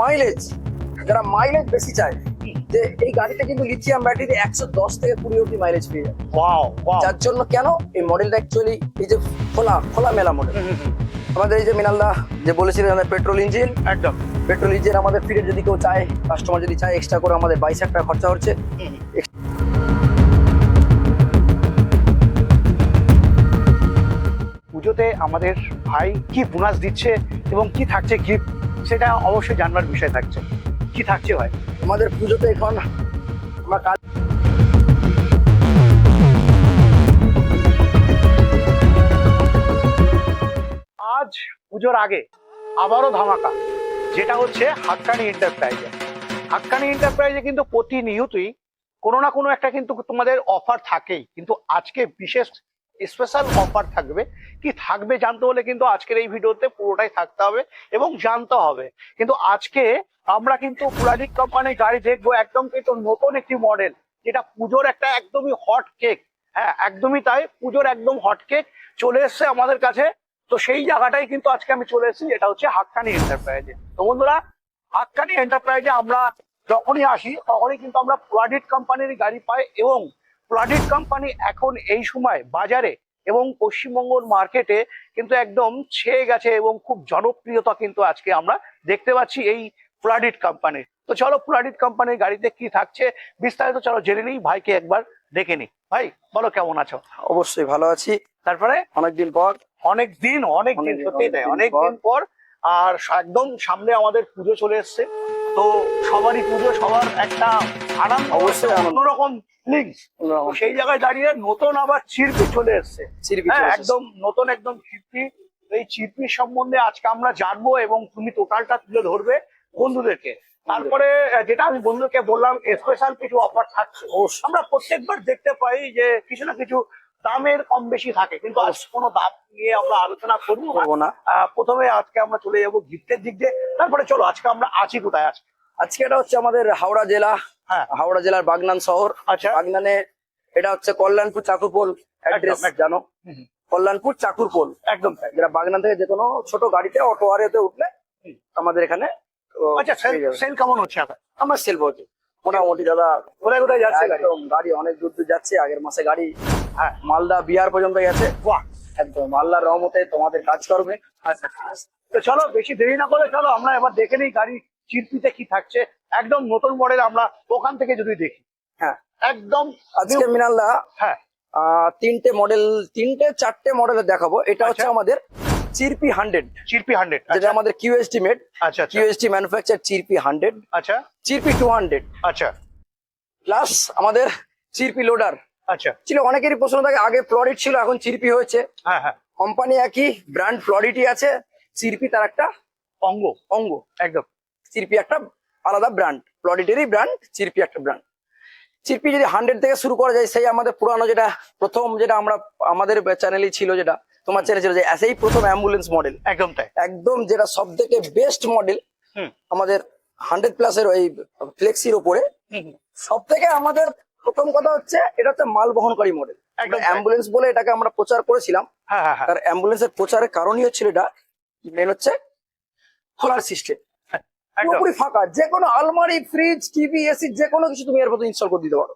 Mileage যারা mileage বেশি চায় যে এই গাড়িতে কিন্তু লিথিয়াম ব্যাটারিতে একশো দশ থেকে কুড়ি অব্দি মাইলেজ পেয়ে ওয়াও যার জন্য কেন এই মডেলটা অ্যাকচুয়ালি এই যে খোলা খোলা মেলা মডেল আমাদের এই যে মিনালদা যে বলেছিলেন আমাদের পেট্রোল ইঞ্জিন একদম। পেট্রোল ইঞ্জিন আমাদের ফিরে যদি কেউ চায় কাস্টমার যদি চায় এক্সট্রা করে আমাদের বাইশ হাজার টাকা খরচা হচ্ছে। পুজোতে আমাদের ভাই কি বোনাস দিচ্ছে এবং কি থাকছে গিফট সেটা অবশ্যই জানবার বিষয় থাকছে। কি থাকছে হয় আমাদের পুজোতে এখন আমরা কাজ আজ পুজোর আগে আবারও ধামাকা যেটা হচ্ছে হাক্কানি এন্টারপ্রাইজে হাক্কানি এন্টারপ্রাইজে কিন্তু প্রতিনিয়তই কোনো না কোনো একটা কিন্তু তোমাদের অফার থাকেই কিন্তু আজকে বিশেষ স্পেশাল অফার থাকবে। কি থাকবে জানতে হলে কিন্তু আজকের এই ভিডিওতে পুরোটাই থাকতে হবে এবং জানতে হবে। কিন্তু আজকে আমরা কিন্তু পুরানিক কোম্পানির গাড়ি দেখব, একদম কিন্তু নতুন একটি মডেল যেটা পুজোর একটা একদমই হট কেক হ্যাঁ একদমই তাই, পুজোর একদম হট কেক চলে এসছে আমাদের কাছে। তো সেই জায়গাটাই কিন্তু আজকে আমি চলে এসেছি এটা হচ্ছে হাক্কানি এন্টারপ্রাইজে তো বন্ধুরা, হাক্কানি এন্টারপ্রাইজে আমরা যখনই আসি, তখনই কিন্তু আমরা প্লাডিট কোম্পানির গাড়ি পাই এবং প্লাডিট কোম্পানি এখন এই সময় বাজারে এবং পশ্চিমবঙ্গর মার্কেটে কিন্তু একদম ছেয়ে গেছে এবং খুব জনপ্রিয়তা কিন্তু আজকে আমরা দেখতে পাচ্ছি এই প্লাডিট কোম্পানির তো চলো প্লাডিট কোম্পানির গাড়িতে কি থাকছে বিস্তারিত চলো জেনে নিই ভাইকে একবার দেখে নিই ভাই বলো কেমন আছো? অবশ্যই ভালো আছি। তারপরে? অনেকদিন পর। অনেক দিন অনেক দিন সত্যি তাই অনেক অনেক দিন দিন পর আর একদম সামনে আমাদের পুজো চলে এসছে। তো সবারই পুজো সবার একটা আনন্দ অবশ্যই অন্যরকম সেই জায়গায় দাঁড়িয়ে নতুন আবার চিরপি চলে এসছে। হ্যাঁ। একদম নতুন একদম চিরপি এই চিরপির সম্বন্ধে আজকে আমরা জানব এবং তুমি টোটালটা তুলে ধরবে বন্ধুদেরকে। তারপরে যেটা আমি বন্ধুকে বললাম স্পেশাল কিছু অফার থাকছে। আমরা প্রত্যেকবার দেখতে পাই যে কিছু না কিছু দামের কম বেশি থাকে। কিন্তু আজ কোনো দাম নিয়ে আমরা আলোচনা করব না। প্রথমে আজকে আমরা চলে যাব গিফটের দিক দিয়ে। তারপরে চলো আজকে আমরা আছি কোথায় আছি আজকে এটা হচ্ছে আমাদের হাওড়া জেলা হ্যাঁ। হাওড়া জেলার বাগনান শহর। আচ্ছা। বাগনানে এটা হচ্ছে কল্যাণপুর চাকুরপোল অ্যাড্রেস জানো। কল্যাণপুর চাকুরপোল। একদম যেটা বাগনান থেকে যে কোনো ছোট গাড়িতে অটো আরেতে উঠলে আমাদের এখানে আচ্ছা সেল কেমন হচ্ছে আমার সেল পৌঁছে মোটামুটি দাদা কোথায় কোথায় যাচ্ছে গাড়ি? একদম গাড়ি অনেক দূর দূর যাচ্ছে। আগের মাসে গাড়ি হ্যাঁ। মালদা বিহার পর্যন্ত গেছে। বাহ। একদম মালদার রহমতে তোমাদের কাজ করবে। আচ্ছা তো চলো বেশি দেরি না করে চলো আমরা এবার দেখে নিই গাড়ি চিরপিতে কি থাকছে একদম নতুন মডেল আমরা ওখান থেকে যদি দেখি। হ্যাঁ। একদম আজকে মিনালদা হ্যাঁ। তিনটে মডেল তিনটে চারটে মডেলের দেখাবো। এটা হচ্ছে আচ্ছা। আমাদের চিরপি হান্ড্রেড চিরপি হান্ড্রেড যেটা আমাদের কিউএসটি মেড আচ্ছা আচ্ছা। কিউএসটি ম্যানুফ্যাকচার চিরপি হান্ড্রেড আচ্ছা। চিরপি টু হান্ড্রেড আচ্ছা। প্লাস আমাদের চিরপি লোডার আচ্ছা। ছিল অনেকেরই প্রশ্ন থাকে আগে ফ্লরিড ছিল এখন চিরপি হয়েছে। হ্যাঁ হ্যাঁ। কোম্পানি একই ব্র্যান্ড ফ্লরিডই আছে। চিরপি তার একটা অঙ্গ। অঙ্গ। একদম। চিরপি একটা আলাদা ব্র্যান্ড ফ্লরিডেরই ব্র্যান্ড চিরপি একটা ব্র্যান্ড চিরপি যদি হান্ড্রেড থেকে শুরু করা যায় সেই আমাদের পুরানো যেটা প্রথম যেটা আমরা আমাদের চ্যানেলই ছিল যেটা তোমার চ্যানেল ছিল যে সেই প্রথম অ্যাম্বুলেন্স মডেল একদম তাই। একদম যেটা সব থেকে বেস্ট মডেল আমাদের হান্ড্রেড প্লাসের ওই ফ্লেক্সির ওপরে। সব থেকে আমাদের প্রথম কথা হচ্ছে এটা হচ্ছে মাল বহনকারী মডেল একদম অ্যাম্বুলেন্স বলে এটাকে আমরা প্রচার করেছিলাম। হ্যাঁ হ্যাঁ হ্যাঁ। তার অ্যাম্বুলেন্সের প্রচারের কারণই হচ্ছিল এটা। মেন হচ্ছে খোলার সিস্টেম পুরোপুরি ফাঁকা। যে কোনো আলমারি ফ্রিজ টিভি এসি যে কোনো কিছু তুমি এর মধ্যে ইনস্টল করে দিতে পারো।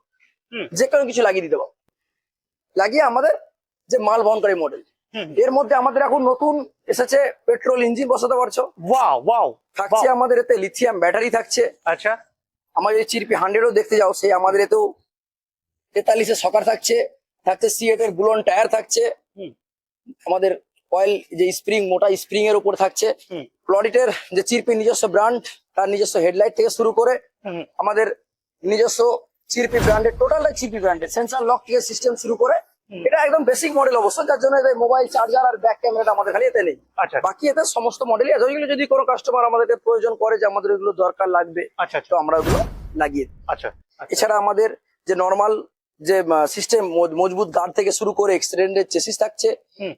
যে কোনো কিছু লাগিয়ে দিতে পারো। লাগিয়ে আমাদের যে মাল বহনকারী মডেল। এর মধ্যে আমাদের এখন নতুন এসেছে পেট্রোল ইঞ্জিন বসাতে পারছ। ওয়াও ওয়াও থাকছে আমাদের এতে লিথিয়াম ব্যাটারি থাকছে। আচ্ছা। আমাদের চিরপি হান্ড্রেডও দেখতে যাও সেই আমাদের এতেও তেতাল্লিশের সকার থাকছে। থাকছে সিএট এর বুলন টায়ার থাকছে। হুম। আমাদের অয়েল যে স্প্রিং মোটা স্প্রিং এর উপর থাকছে। হুম। প্লডিটের যে চিরপি নিজস্ব ব্র্যান্ড তার নিজস্ব হেডলাইট থেকে শুরু করে আমাদের নিজস্ব চিরপি ব্র্যান্ডের টোটালটা চিরপি ব্র্যান্ডের সেন্সার লক থেকে সিস্টেম শুরু করে এটা একদম বেসিক মডেল অবশ্য যার জন্য মোবাইল চার্জার আর ব্যাক ক্যামেরাটা আমাদের খালি এতে নেই। আচ্ছা বাকি এতে সমস্ত মডেলই আছে। ওইগুলো যদি কোনো কাস্টমার আমাদেরকে প্রয়োজন করে যে আমাদের এগুলো দরকার লাগবে আচ্ছা তো আচ্ছা আমরা ওগুলো লাগিয়ে। আচ্ছা আচ্ছা। এছাড়া আমাদের যে নর্মাল যে সিস্টেম মজবুত গার্ড থেকে শুরু করে এক্সিডেন্টের চেসিস থাকছে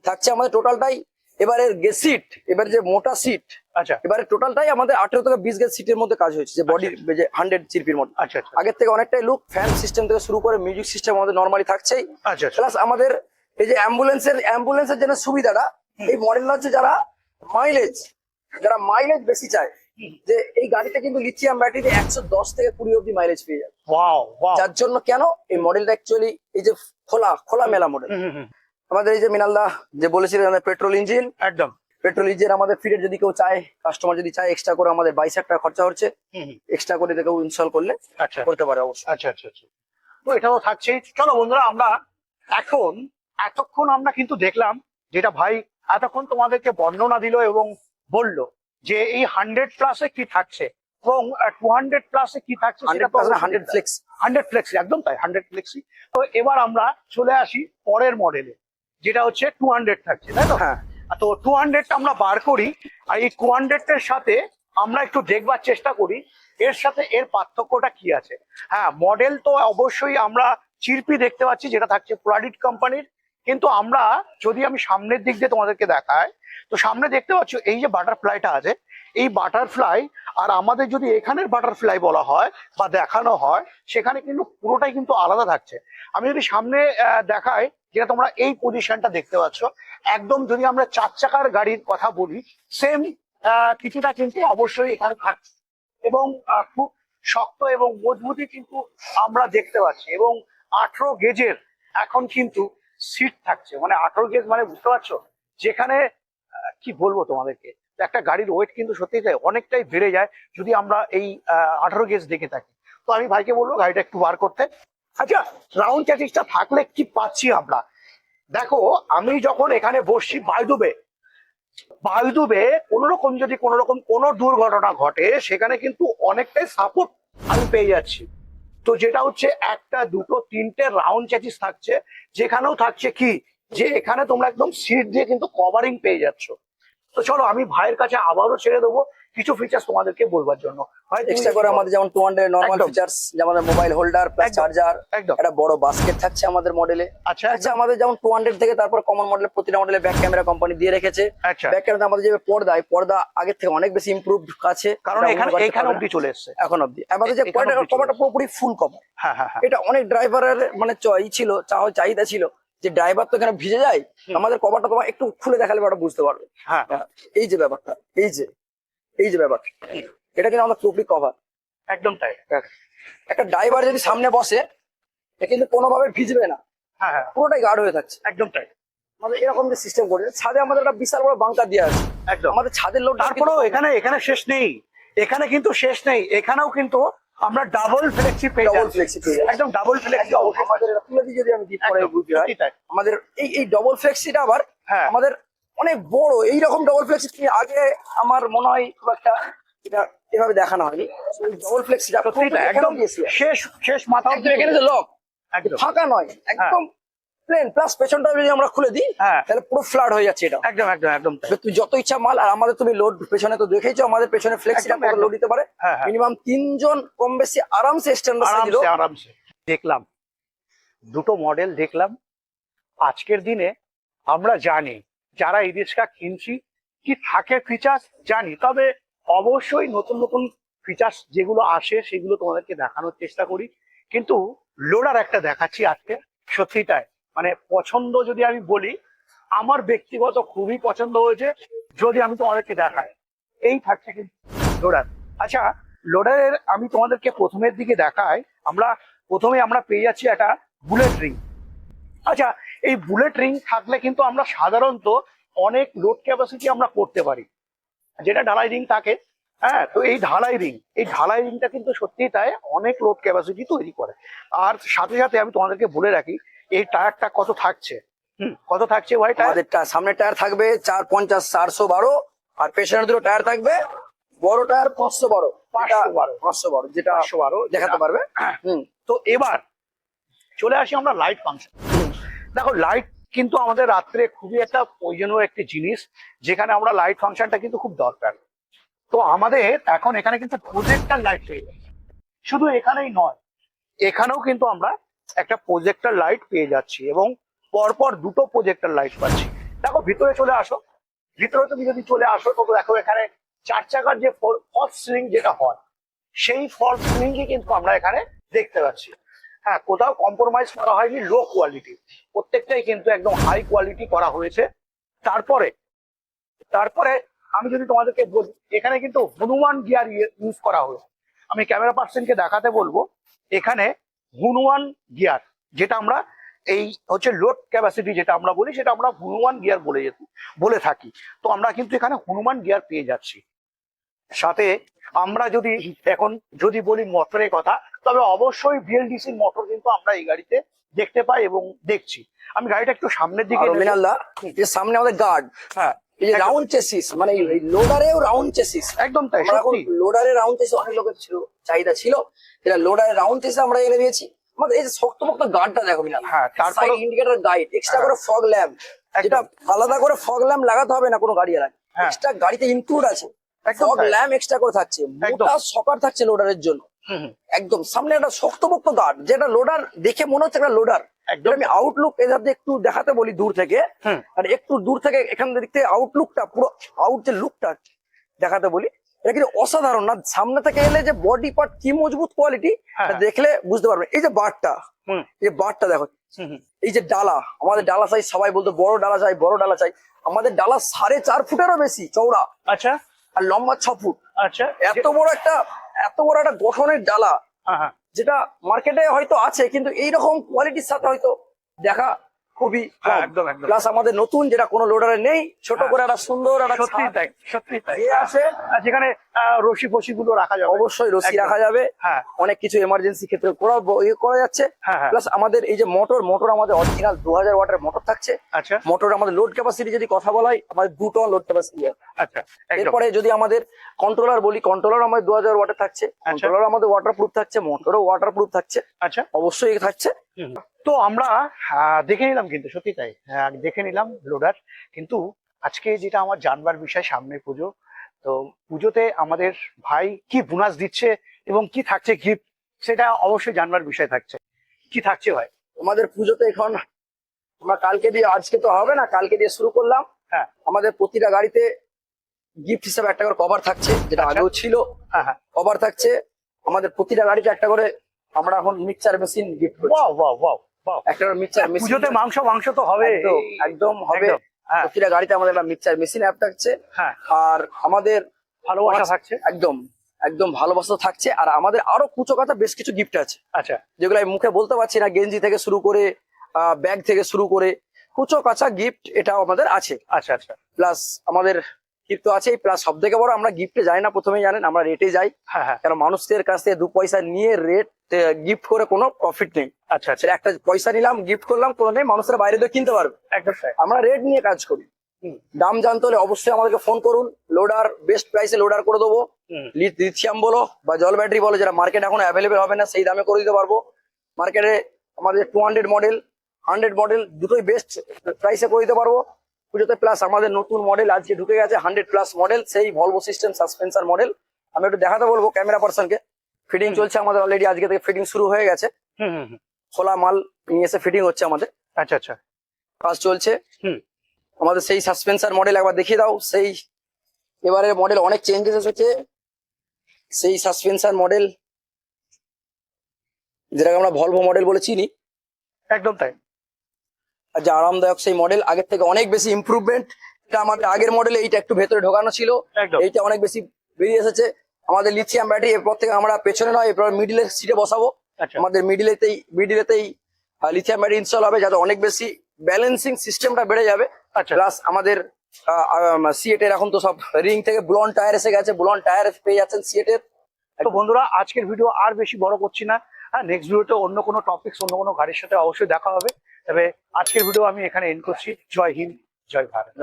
থাকছে আমাদের টোটালটাই এবারের গে সিট এবার যে মোটা সিট আচ্ছা। এবারে টোটালটাই আমাদের আঠেরো থেকে বিশ গেজ সিটের মধ্যে কাজ হয়েছে যে বডি যে হান্ড্রেড চিরপির মধ্যে। আচ্ছা আচ্ছা। আগের থেকে অনেকটাই লুক ফ্যান সিস্টেম থেকে শুরু করে মিউজিক সিস্টেম আমাদের নর্মালি থাকছেই। আচ্ছা আচ্ছা। প্লাস আমাদের এই যে অ্যাম্বুলেন্সের অ্যাম্বুলেন্সের জন্য সুবিধাটা এই মডেলটা হচ্ছে যারা মাইলেজ যারা মাইলেজ বেশি চায় যে এই গাড়িটা কিন্তু লিথিয়াম ব্যাটারিতে একশো দশ থেকে কুড়ি অব্দি মাইলেজ পেয়ে যাবে। যার জন্য কেন এই মডেলটা অ্যাকচুয়ালি এই যে খোলা খোলা মেলা মডেল আমাদের এই যে মিনালদা যে বলেছিলেন পেট্রোল ইঞ্জিন একদম। পেট্রোল ইঞ্জিন আমাদের ফিটের যদি কেউ চায় কাস্টমার যদি চায় এক্সট্রা করে আমাদের বাইশ হাজার টাকা খরচা হচ্ছে। এক্সট্রা করে কেউ ইনস্টল করলে আচ্ছা। করতে পারে অবশ্যই। আচ্ছা আচ্ছা আচ্ছা। তো এটাও থাকছেই চলো বন্ধুরা আমরা এখন এতক্ষণ আমরা কিন্তু দেখলাম যেটা ভাই এতক্ষণ তোমাদেরকে বর্ণনা দিল এবং বলল যে এই হান্ড্রেড প্লাসে কি থাকছে এবং টু হান্ড্রেড প্লাসে কি থাকছে হান্ড্রেড ফ্লেক্স হান্ড্রেড ফ্লেক্সি একদম তাই হান্ড্রেড ফ্লেক্সি তো এবার আমরা চলে আসি পরের মডেলে যেটা হচ্ছে টু হান্ড্রেড থাকছে তাই তো? হ্যাঁ। তো টু হান্ড্রেডটা আমরা বার করি আর এই টু হান্ড্রেডটার সাথে আমরা একটু দেখবার চেষ্টা করি এর সাথে এর পার্থক্যটা কি আছে? হ্যাঁ মডেল তো অবশ্যই আমরা চিরপি দেখতে পাচ্ছি যেটা থাকছে প্রাডিট কোম্পানির কিন্তু আমরা যদি আমি সামনের দিক দিয়ে তোমাদেরকে দেখায় তো সামনে দেখতে পাচ্ছ এই যে বাটারফ্লাইটা আছে এই বাটারফ্লাই আর আমাদের যদি এখানের বাটারফ্লাই বলা হয় বা দেখানো হয়, সেখানে কিন্তু পুরোটাই কিন্তু আলাদা থাকছে। আমি যদি সামনে দেখাই, যেটা তোমরা এই পজিশনটা দেখতে পাচ্ছ, একদম যদি আমরা চার চাকার গাড়ির কথা বলি সেম কিছুটা কিন্তু অবশ্যই এখানে থাকছে। এবং খুব শক্ত এবং মজবুতি কিন্তু আমরা দেখতে পাচ্ছি। এবং আঠেরো গেজের এখন কিন্তু সিট থাকছে। মানে আঠেরো গেজ মানে বুঝতে পারছ? যেখানে কি বলব তোমাদেরকে? একটা গাড়ির ওয়েট কিন্তু সত্যি তাই অনেকটাই বেড়ে যায় যদি আমরা এই আঠারো গেজ দেখে থাকি। তো আমি ভাইকে বলব গাড়িটা একটু বার করতে। আচ্ছা রাউন্ড চ্যাটিসটা থাকলে কি পাচ্ছি আমরা? দেখো, আমি যখন এখানে বসছি বায়ুদুবে বায়ুদুবে কোন রকম যদি কোন রকম কোনো দুর্ঘটনা ঘটে, সেখানে কিন্তু অনেকটাই সাপোর্ট আমি পেয়ে যাচ্ছি। তো যেটা হচ্ছে একটা, দুটো, তিনটে রাউন্ড চ্যাচিস থাকছে, যেখানেও থাকছে কি? যে এখানে তোমরা একদম সিট দিয়ে কিন্তু কভারিং পেয়ে যাচ্ছ। তো চলো আমি ভাইয়ের কাছে আবারও ছেড়ে দেবো কিছু ফিচার্স তোমাদেরকে বলবার জন্য। ভাই এক্সট্রা করে আমাদের যেমন টু হান্ড্রেড নর্মাল ফিচার্স যেমন মোবাইল হোল্ডার প্লাস চার্জার একটা বড় বাস্কেট থাকছে আমাদের মডেলে আচ্ছা আচ্ছা আমাদের যেমন টু হান্ড্রেড থেকে তারপর কমন প্রতিটা মডেলে ব্যাক ক্যামেরা কোম্পানি দিয়ে রেখেছে। আচ্ছা। ব্যাক ক্যামেরা আমাদের যে পর্দা পর্দা আগের থেকে অনেক বেশি ইমপ্রুভ আছে। কারণ এটা এখানে চলে এসছে। এখন অব্দি আমাদের যে কভারটা পুরোপুরি ফুল কভার হ্যাঁ হ্যাঁ হ্যাঁ। এটা অনেক ড্রাইভারের মানে ছিল চাহিদা ছিল। যে ড্রাইভার তো এখানে ভিজে যায়। আমাদের কভারটা তোমার একটু খুলে দেখালে ওটা বুঝতে পারবে। হ্যাঁ। এই যে ব্যাপারটা এই যে এই যে ব্যাপারটা এটা কিন্তু আমাদের পুরোপুরি কভার একদম তাই। একটা ড্রাইভার যদি সামনে বসে এ কিন্তু কোনোভাবে ভিজবে না। হ্যাঁ হ্যাঁ। পুরোটাই গার্ড হয়ে থাকছে। একদম তাই। আমাদের এরকম যে সিস্টেম করেছে ছাদে আমাদের একটা বিশাল বড় বাংকার দেওয়া আছে। একদম। আমাদের ছাদের লোড তারপরেও এখানে এখানে শেষ নেই। এখানে কিন্তু শেষ নেই। এখানেও কিন্তু আমরা ডাবল ফ্লেক্সি পেয়ে ডাবল ফ্লেক্সি পেয়ে একদম ডাবল ফ্লেক্সি আমাদের তুলে দিয়ে যদি আমি দিই পরে বুঝতে হয় তাই। আমাদের এই এই ডাবল ফ্লেক্সিটা আবার হ্যাঁ। আমাদের অনেক বড় এই রকম ডাবল ফ্লেক্সি তুমি আগে আমার মনে হয় খুব একটা এটা এভাবে দেখানো হয়নি। ডাবল ফ্লেক্সিটা একদম শেষ শেষ মাথা এখানে লক একদম। ফাঁকা নয় একদম প্লেন প্লাস পেছনটা যদি আমরা খুলে দিই হ্যাঁ। তাহলে পুরো ফ্ল্যাট হয়ে যাচ্ছে এটা। একদম একদম একদম। তাই। যত ইচ্ছা মাল আর আমাদের তুমি লোড পেছনে তো দেখেইছো আমাদের পেছনে ফ্লেক্সিটা একদম। লোড দিতে পারে। হ্যাঁ হ্যাঁ। মিনিমাম তিনজন কম বেশি আরামসে স্ট্যান্ডার্ড আরামসে আরামসে। দেখলাম। দুটো মডেল দেখলাম। আজকের দিনে আমরা জানি যারা এই রিক্সা কিনছি কি থাকে ফিচার্স জানি। তবে অবশ্যই নতুন নতুন ফিচার্স যেগুলো আসে সেগুলো তোমাদেরকে দেখানোর চেষ্টা করি। কিন্তু লোডার একটা দেখাচ্ছি আজকে। সত্যি তাই মানে পছন্দ যদি আমি বলি, আমার ব্যক্তিগত খুবই পছন্দ হয়েছে, যদি আমি তোমাদেরকে দেখাই। এই থাকছে কিন্তু লোডার আচ্ছা লোডারের আমি তোমাদেরকে প্রথমের দিকে দেখাই। আমরা প্রথমে আমরা পেয়ে যাচ্ছি একটা বুলেট রিং আচ্ছা এই বুলেট রিং থাকলে কিন্তু আমরা সাধারণত অনেক লোড ক্যাপাসিটি আমরা করতে পারি। যেটা ঢালাই রিং থাকে হ্যাঁ তো এই ঢালাই রিং এই ঢালাই রিংটা কিন্তু সত্যিই তাই অনেক লোড ক্যাপাসিটি তৈরি করে। আর সাথে সাথে আমি তোমাদেরকে বলে রাখি এই টায়ারটা কত থাকছে? হুম কত থাকছে ভাই টায়ার? আমাদের সামনের টায়ার থাকবে চার পঞ্চাশ চারশো বারো আর পেছনের দুটো টায়ার থাকবে বড় টায়ার পাঁচশো বারো। 512 পাঁচশো বারো যেটা পাঁচশো বারো দেখাতে পারবে। হুম। তো এবার চলে আসি আমরা লাইট ফাংশন দেখো লাইট কিন্তু আমাদের রাত্রে খুবই একটা প্রয়োজনীয় একটি জিনিস যেখানে আমরা লাইট ফাংশনটা কিন্তু খুব দরকার। তো আমাদের এখন এখানে কিন্তু প্রজেক্টার লাইট পেয়ে শুধু এখানেই নয় এখানেও কিন্তু আমরা একটা প্রজেক্টার লাইট পেয়ে যাচ্ছি এবং পরপর দুটো প্রজেক্টার লাইট পাচ্ছি। দেখো, ভিতরে চলে আসো। ভিতরে তুমি যদি চলে আসো তো দেখো এখানে চার চাকার যে ফলস সিলিং যেটা হয়, সেই ফলস সিলিংই কিন্তু আমরা এখানে দেখতে পাচ্ছি। হ্যাঁ কোথাও কম্প্রোমাইজ করা হয়নি লো কোয়ালিটি প্রত্যেকটাই কিন্তু একদম হাই কোয়ালিটি করা হয়েছে। তারপরে তারপরে আমি যদি তোমাদেরকে বলি, এখানে কিন্তু হনুমান গিয়ার ইউজ করা হলো। আমি ক্যামেরা পার্সনকে দেখাতে বলব, এখানে হনুমান গিয়ার যেটা আমরা এই হচ্ছে লোড ক্যাপাসিটি যেটা আমরা বলি সেটা আমরা হনুমান গিয়ার বলে যেত- বলে থাকি। তো আমরা কিন্তু এখানে হনুমান গিয়ার পেয়ে যাচ্ছি। সাথে আমরা যদি এখন যদি বলি মোটরের কথা তবে অবশ্যই বিএলডিসির মোটর কিন্তু আমরা এই গাড়িতে দেখতে পাই এবং দেখছি। আমি গাড়িটা একটু সামনের দিকে। সামনে আমাদের গার্ড হ্যাঁ। এই রাউন্ড চেসিস মানে এই লোডারেও রাউন্ড চেসিস একদম তাই এখন লোডারে রাউন্ড চেসিস অনেক লোকের ছিল চাহিদা ছিল। যেটা লোডারে রাউন্ড চেসিস আমরা এনে দিয়েছি। আমাদের এই যে শক্তপোক্ত গার্ডটা দেখো মিনাল হ্যাঁ, তারপরে- ইন্ডিকেটর গাইড এক্সট্রা করে ফগ ল্যাম্প। যেটা আলাদা করে ফগ ল্যাম্প লাগাতে হবে না কোনো গাড়ি হ্যাঁ। এক্সট্রা গাড়িতে ইনক্লুড আছে। ফগ ল্যাম্প এক্সট্রা করে থাকছে। মোটা সকার থাকছে লোডারের জন্য। একদম সামনে একটা শক্তপোক্ত গার্ড যেটা লোডার দেখে মনে হচ্ছে একটা লোডার একদম। আমি আউটলুক এদের একটু দেখাতে বলি দূর থেকে। আর একটু দূর থেকে এখান থেকে আউটলুকটা পুরো আউট যে লুকটা দেখাতে বলি এটা কিন্তু অসাধারণ না? সামনে থেকে এলে যে বডি পার্ট কি মজবুত কোয়ালিটি হ্যাঁ। দেখলে বুঝতে পারবে এই যে বারটা এই বারটা দেখো। এই যে ডালা আমাদের ডালা চাই সবাই বলতো বড় ডালা চাই বড় ডালা চাই। আমাদের ডালা সাড়ে চার ফুটেরও বেশি চওড়া। আচ্ছা। আর লম্বা ছ ফুট। আচ্ছা। এত বড় একটা এত বড় একটা গঠনের ডালা। হ্যাঁ, হ্যাঁ। যেটা মার্কেটে হয়তো আছে কিন্তু এইরকম কোয়ালিটির সাথে হয়তো দেখা খুবই হ্যাঁ, একদম, একদম। প্লাস আমাদের নতুন যেটা কোনো লোডারে নেই ছোট হ্যাঁ। করে একটা সুন্দর একটা সত্যি তাই সত্যি তাই। আছে। যেখানে রশি ফসি গুলো রাখা যাবে। অবশ্যই রশি রাখা যাবে। হ্যাঁ। অনেক কিছু এমার্জেন্সি ক্ষেত্রে করা ইয়ে করা যাচ্ছে। হ্যাঁ হ্যাঁ। প্লাস আমাদের এই যে মোটর মোটর আমাদের অরিজিনাল দু হাজার ওয়াটের মোটর থাকছে। আচ্ছা। মোটর আমাদের লোড ক্যাপাসিটি যদি কথা বলা হয় আমাদের দু টন লোড ক্যাপাসিটি আচ্ছা এরপরে যদি আমাদের কন্ট্রোলার বলি কন্ট্রোলার আমাদের দু হাজার ওয়াটের থাকছে কন্ট্রোলার আমাদের ওয়াটার প্রুফ থাকছে মোটরও ওয়াটার প্রুফ থাকছে। আচ্ছা। অবশ্যই থাকছে। হুম। তো আমরা আহ, দেখে নিলাম কিন্তু সত্যি তাই। হ্যাঁ, দেখে নিলাম লোডার কিন্তু আজকে যেটা আমার জানবার বিষয় সামনে পুজো তো পুজোতে আমাদের ভাই কি বোনাস দিচ্ছে এবং কি থাকছে গিফট সেটা অবশ্যই জানবার বিষয় থাকছে। কি থাকছে ভাই? আমাদের পুজোতে এখন আমরা কালকে দিয়ে আজকে তো হবে না কালকে দিয়ে শুরু করলাম। হ্যাঁ। আমাদের প্রতিটা গাড়িতে গিফট হিসাবে একটা করে কভার থাকছে যেটা আচ্ছা। আগেও ছিল। হ্যাঁ হ্যাঁ। কভার থাকছে। আমাদের প্রতিটা গাড়িতে একটা করে আমরা এখন mixture machine gift wow wow wow একটা করে পুজোতে মাংস মাংস তো হবে। একদম একদম হবে। হ্যাঁ। প্রতিটা গাড়িতে আমাদের একটা মিক্সচার মেশিন অ্যাপ থাকছে। হ্যাঁ। আর আমাদের ভালোবাসা থাকছে। একদম একদম ভালোবাসা থাকছে। আর আমাদের আরও বেশ কিছু গিফট আছে। আচ্ছা। যেগুলো আমি মুখে বলতে পারছি না গেঞ্জি থেকে শুরু করে ব্যাগ থেকে শুরু করে কুচো কাঁচা গিফট এটাও আমাদের আছে। আচ্ছা আচ্ছা। প্লাস আমাদের গিফট তো আছেই প্লাস সব থেকে বড় আমরা গিফটে যাই না প্রথমেই জানেন আমরা রেটে যাই। হ্যাঁ হ্যাঁ। কারণ মানুষদের কাছ থেকে দু পয়সা নিয়ে রেট গিফট করে কোনো প্রফিট নেই। আচ্ছা আচ্ছা। একটা পয়সা নিলাম গিফট করলাম কোনো নেই মানুষের বাইরে তো কিনতে পারবে। আমরা রেট নিয়ে কাজ করি। দাম জানতে হলে অবশ্যই আমাদেরকে ফোন করুন। লোডার বেস্ট প্রাইসে লোডার করে দেবো। লিথিয়াম বলো বা জল ব্যাটারি বলো যেটা মার্কেট এখন অ্যাভেলেবেল হবে না সেই দামে করে দিতে পারব। মার্কেটে আমাদের two hundred model hundred model দুটোই বেস্ট প্রাইসে করে দিতে পারব। পুজোতে প্লাস আমাদের নতুন মডেল আজকে ঢুকে গেছে হান্ড্রেড প্লাস মডেল সেই ভলভো সিস্টেম সাসপেন্সার মডেল আমি একটু দেখাতে বলব ক্যামেরা পার্সনকে ফিটিং চলছে আমাদের অলরেডি আজকে থেকে ফিটিং শুরু হয়ে গেছে। হুম, হুম, হুম। খোলা মাল নিয়ে এসে ফিটিং হচ্ছে আমাদের। আচ্ছা আচ্ছা। কাজ চলছে। হুম। আমাদের সেই সাসপেন্সার মডেল একবার দেখিয়ে দাও। সেই এবারের মডেল অনেক চেঞ্জেস এসেছে। সেই সাসপেন্সার মডেল যেটাকে আমরা ভলভো মডেল বলে চিনি। একদম তাই। যে আরামদায়ক সেই মডেল আগের থেকে অনেক বেশি ইমপ্রুভমেন্ট এটা আমাদের আগের মডেলে এইটা একটু ভেতরে ঢোকানো ছিল। এইটা অনেক বেশি বেরিয়ে এসেছে। আমাদের লিথিয়াম ব্যাটারি এরপর থেকে আমরা পেছনে নয় এরপর মিডিলের সিটে বসাবো। আচ্ছা। আমাদের মিডিলেতেই মিডিলেতেই লিথিয়াম ব্যাটারি ইনস্টল হবে যাতে অনেক বেশি ব্যালেন্সিং সিস্টেমটা বেড়ে যাবে। আচ্ছা। প্লাস আমাদের সিএটের এখন তো সব রিং থেকে ব্লন টায়ার এসে গেছে। ব্লন টায়ার পেয়ে যাচ্ছেন সিএটের তো বন্ধুরা আজকের ভিডিও আর বেশি বড় করছি না। হ্যাঁ নেক্সট ভিডিওতে অন্য কোনো টপিকস অন্য কোনো গাড়ির সাথে অবশ্যই দেখা হবে। তবে আজকের ভিডিও আমি এখানে এন্ড করছি। জয় হিন্দ জয় ভারত।